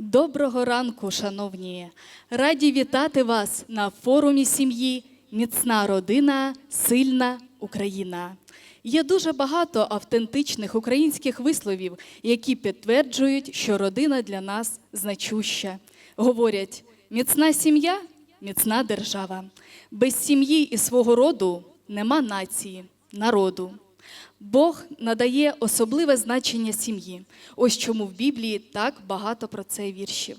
Доброго ранку, шановні! Раді вітати вас на форумі сім'ї Міцна родина, сильна Україна. Є дуже багато автентичних українських висловів, які підтверджують, що родина для нас значуща. Говорять: міцна сім'я, міцна держава. Без сім'ї і свого роду нема нації, народу. Бог надає особливе значення сім'ї. Ось чому в Біблії так багато про це віршів.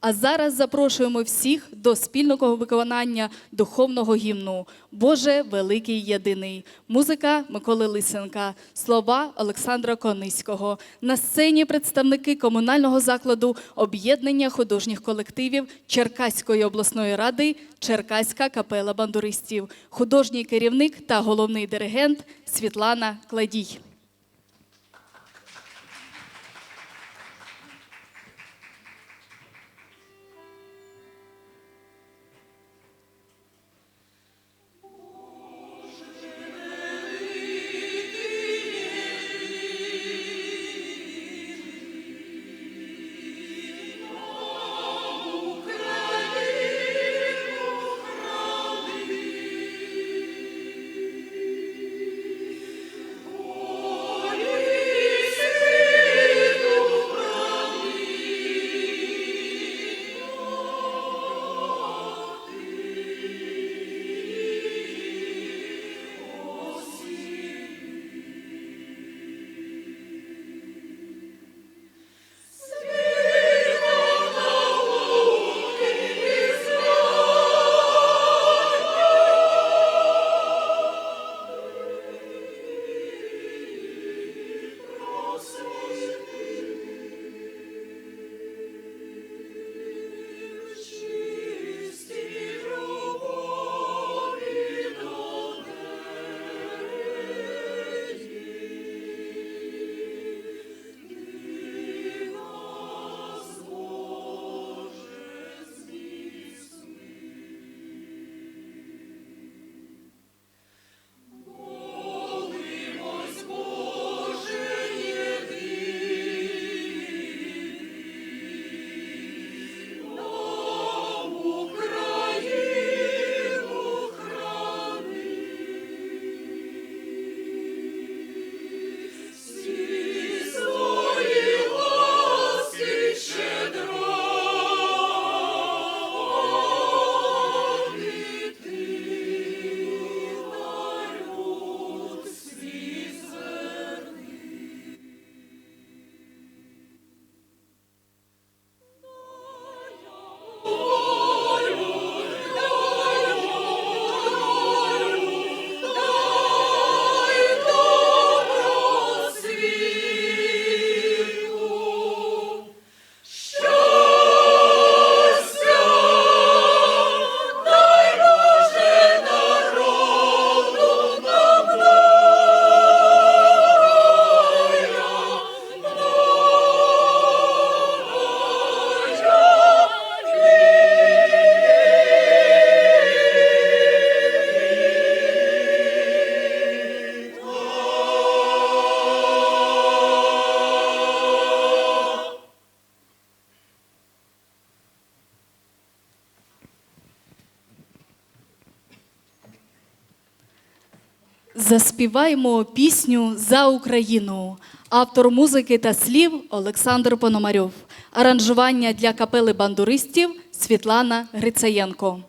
А зараз запрошуємо всіх до спільного виконання духовного гімну Боже великий єдиний. Музика Миколи Лисенка, слова Олександра Кониського. На сцені представники комунального закладу об'єднання художніх колективів Черкаської обласної ради Черкаська капела бандуристів, художній керівник та головний диригент Світлана Кладій. Заспіваємо пісню за Україну. Автор музики та слів Олександр Пономарьов. Аранжування для капели бандуристів Світлана Грицаєнко.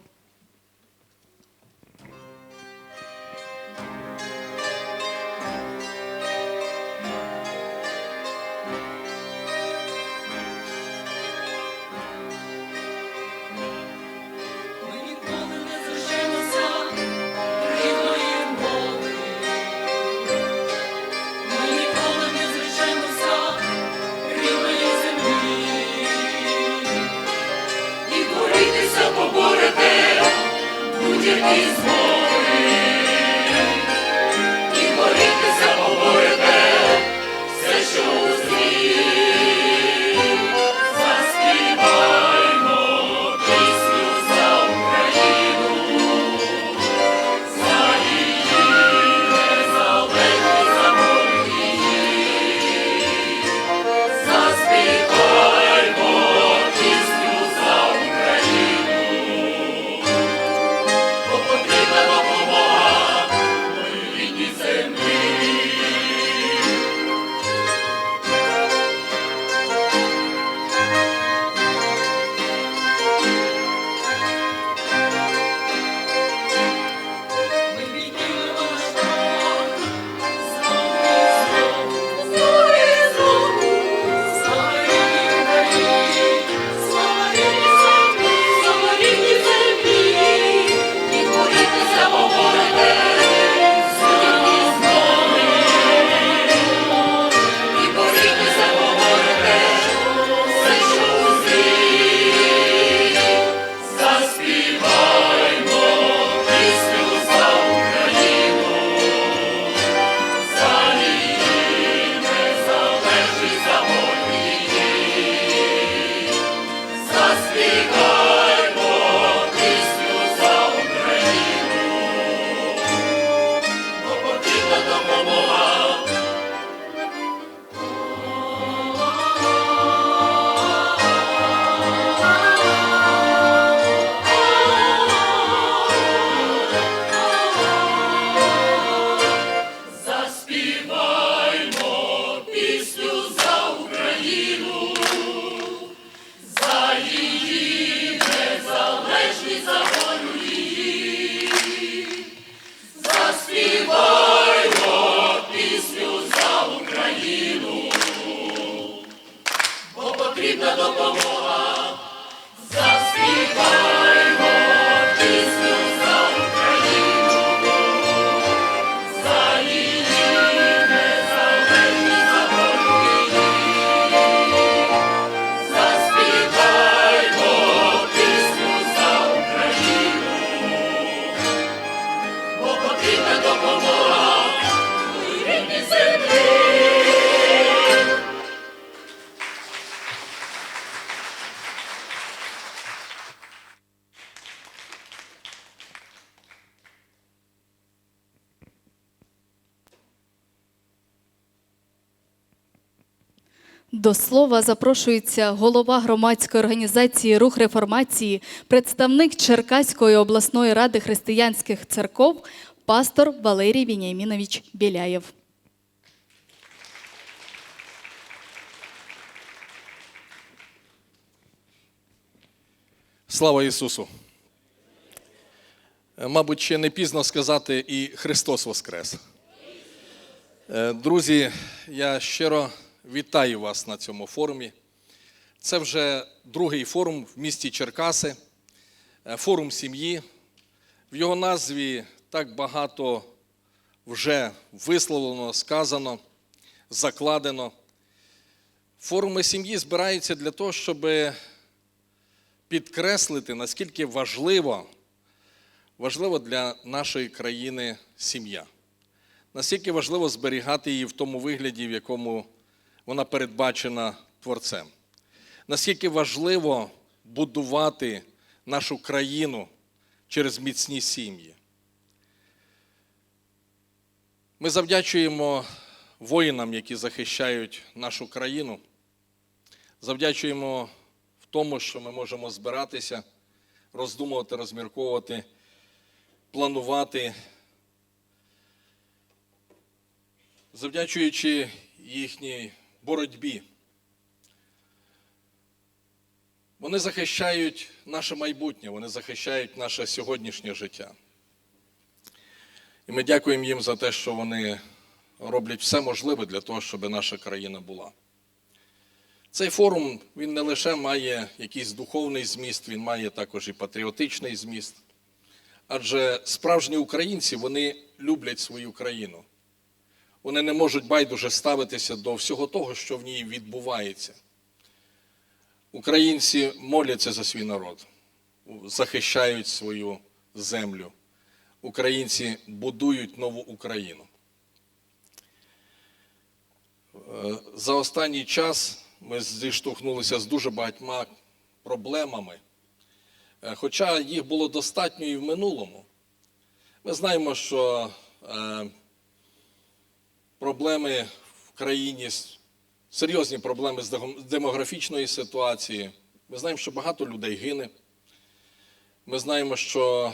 До слова запрошується голова громадської організації Рух реформації, представник Черкаської обласної ради християнських церков, пастор Валерій Віняймінович Біляєв. Слава Ісусу! Е, Мабуть, ще не пізно сказати і Христос Воскрес. Е, Друзі, я щиро вітаю вас на цьому форумі. Це вже другий форум в місті Черкаси, е, форум сім'ї. В його назві так багато вже висловлено, сказано, закладено. Форуми сім'ї збираються для того, щоб підкреслити, наскільки важливо, важливо для нашої країни сім'я. Наскільки важливо зберігати її в тому вигляді, в якому вона передбачена Творцем. Наскільки важливо будувати нашу країну через міцні сім'ї. Ми завдячуємо воїнам, які захищають нашу країну. Завдячуємо в тому, що ми можемо збиратися, роздумувати, розмірковувати, планувати, завдячуючи їхній боротьбі. Вони захищають наше майбутнє, вони захищають наше сьогоднішнє життя. І ми дякуємо їм за те, що вони роблять все можливе для того, щоб наша країна була. Цей форум він не лише має якийсь духовний зміст, він має також і патріотичний зміст. Адже справжні українці вони люблять свою країну. Вони не можуть байдуже ставитися до всього того, що в ній відбувається. Українці моляться за свій народ, захищають свою землю. Українці будують нову Україну. Е, За останній час ми зіштовхнулися з дуже багатьма проблемами, Е, хоча їх було достатньо і в минулому. Ми знаємо, що е, проблеми в країні, серйозні проблеми з демографічної ситуації. Ми знаємо, що багато людей гине. Ми знаємо, що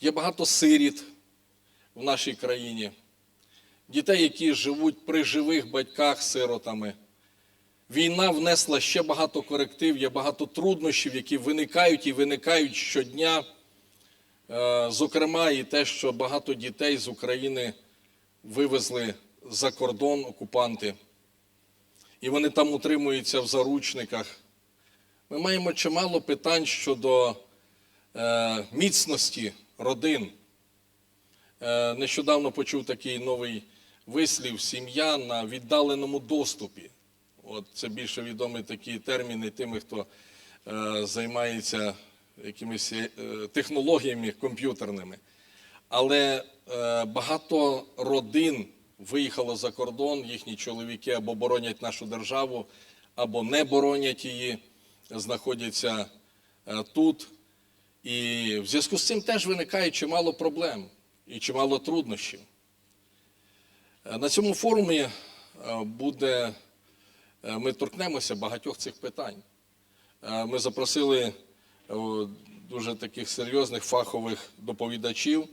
є багато сиріт в нашій країні, дітей, які живуть при живих батьках сиротами. Війна внесла ще багато коректив, є багато труднощів, які виникають і виникають щодня. Е, Зокрема, і те, що багато дітей з України вивезли за кордон окупанти, і вони там утримуються в заручниках. Ми маємо чимало питань щодо е, міцності родин. Е, нещодавно почув такий новий вислів сім'я на віддаленому доступі. От це більше відомі такі терміни тими, хто е, займається якимись е, технологіями комп'ютерними. Але е, багато родин виїхало за кордон, їхні чоловіки або боронять нашу державу, або не боронять її, знаходяться е, тут. І в зв'язку з цим теж виникає чимало проблем і чимало труднощів. Е, На цьому форумі е, буде, ми торкнемося багатьох цих питань. Ми запросили дуже таких серйозних фахових доповідачів,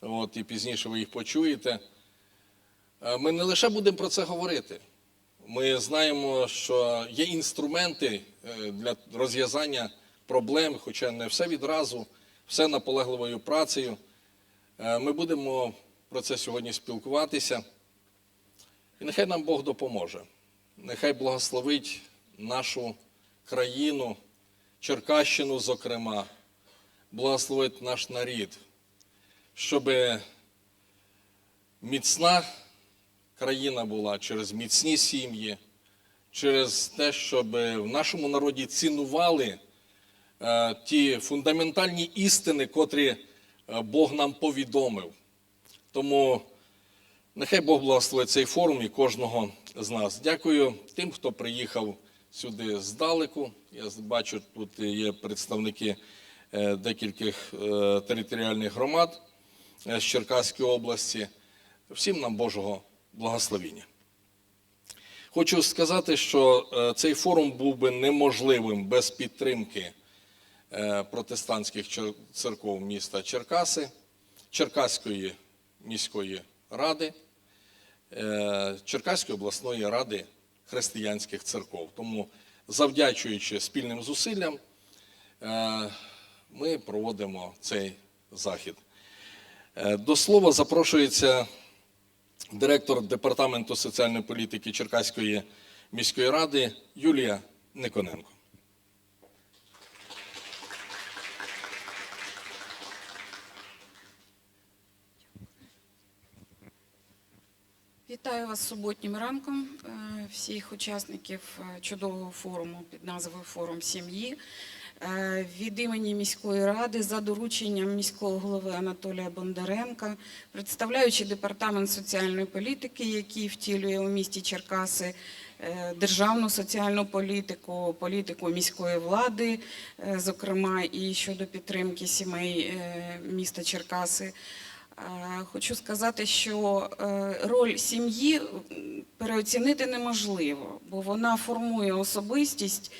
от, і пізніше ви їх почуєте. Е, Ми не лише будемо про це говорити. Ми знаємо, що є інструменти е, для розв'язання проблем, хоча не все відразу, все наполегливою працею. Е, Ми будемо про це сьогодні спілкуватися. І нехай нам Бог допоможе. Нехай благословить нашу країну, Черкащину, зокрема, благословить наш нарід, щоб міцна країна була через міцні сім'ї, через те, щоб в нашому народі цінували е, ті фундаментальні істини, котрі е, Бог нам повідомив. Тому нехай Бог благословить цей форум і кожного з нас. Дякую тим, хто приїхав сюди здалеку. Я бачу, тут є представники е, декількох е, територіальних громад е, з Черкаської області. Всім нам Божого благословіння. Хочу сказати, що е, цей форум був би неможливим без підтримки е, протестантських церков міста Черкаси, Черкаської міської ради, е, Черкаської обласної ради християнських церков. Тому, завдячуючи спільним зусиллям, ми проводимо цей захід. До слова запрошується директор департаменту соціальної політики Черкаської міської ради Юлія Никоненко. Вітаю вас суботнім ранком, е, всіх учасників е, чудового форуму під назвою Форум сім'ї. Е, Від імені міської ради за дорученням міського голови Анатолія Бондаренка, представляючи департамент соціальної політики, який втілює у місті Черкаси е, державну соціальну політику, політику міської влади, е, зокрема і щодо підтримки сімей міста Черкаси. Хочу сказати, що роль сім'ї переоцінити неможливо, бо вона формує особистість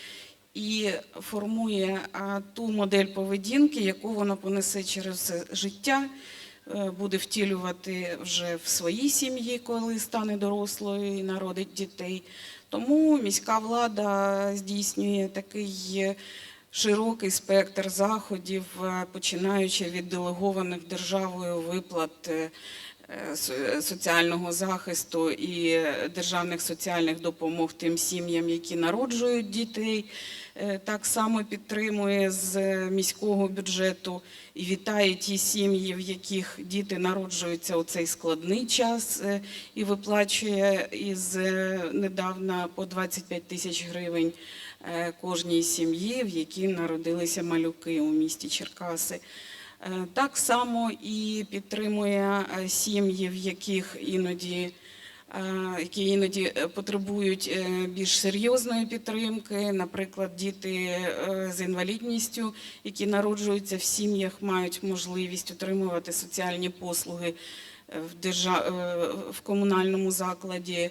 і формує ту модель поведінки, яку вона понесе через все життя, е, буде втілювати вже в своїй сім'ї, коли стане дорослою і народить дітей. Тому міська влада здійснює такий широкий спектр заходів, е, починаючи від делегованих державою виплат е, е, соціального захисту і державних соціальних допомог тим сім'ям, які народжують дітей. Е, Так само підтримує з міського бюджету і вітає ті сім'ї, в яких діти народжуються у цей складний час, е, і виплачує із е, недавна по 25 тисяч гривень кожній сім'ї, в якій народилися малюки у місті Черкаси. Е, Так само і підтримує е, сім'ї, в яких іноді е, які іноді потребують більш серйозної підтримки. Наприклад, діти з інвалідністю, які народжуються в сім'ях, мають можливість отримувати соціальні послуги в комунальному закладі.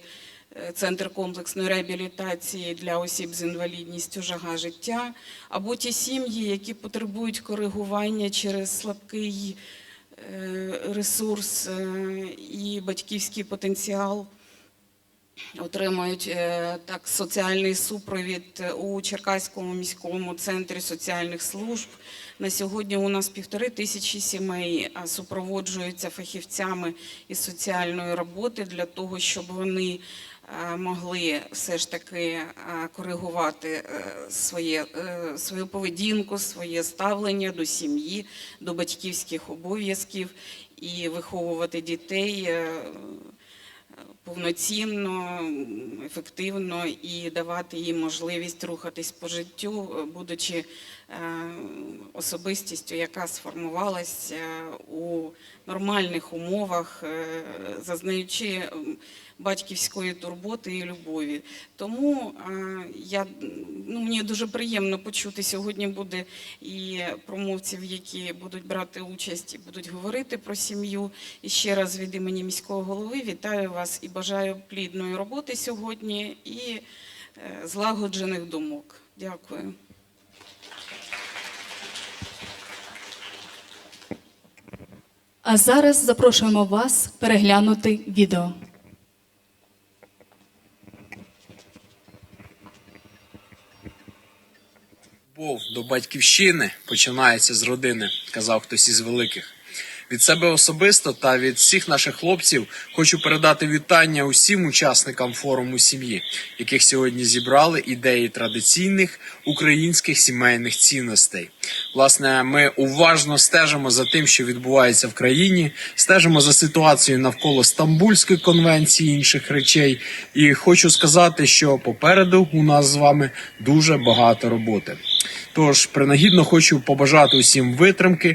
Центр комплексної реабілітації для осіб з інвалідністю жага життя, або ті сім'ї, які потребують коригування через слабкий е, ресурс е, і батьківський потенціал. Отримують е, так соціальний супровід у Черкаському міському центрі соціальних служб. На сьогодні у нас півтори тисячі сімей супроводжуються фахівцями із соціальної роботи для того, щоб вони могли все ж таки е, коригувати е, своє, е, свою поведінку, своє ставлення до сім'ї, до батьківських обов'язків і виховувати дітей. Е, повноцінно, ефективно і давати їм можливість рухатись по життю, е, будучи е, особистістю, яка сформувалася у нормальних умовах, е, зазнаючи батьківської турботи і любові. Тому е, я ну мені дуже приємно почути сьогодні буде і промовців, які будуть брати участь і будуть говорити про сім'ю. І ще раз від імені міського голови вітаю вас і бажаю плідної роботи сьогодні і е, злагоджених думок. Дякую. А зараз запрошуємо вас переглянути відео. Любов до батьківщини починається з родини, казав хтось із великих. Від себе особисто та від всіх наших хлопців хочу передати вітання усім учасникам форуму сім'ї, яких сьогодні зібрали ідеї традиційних українських сімейних цінностей. Власне, ми уважно стежимо за тим, що відбувається в країні, стежимо за ситуацією навколо Стамбульської конвенції інших речей. І хочу сказати, що попереду у нас з вами дуже багато роботи. Тож принагідно хочу побажати усім витримки,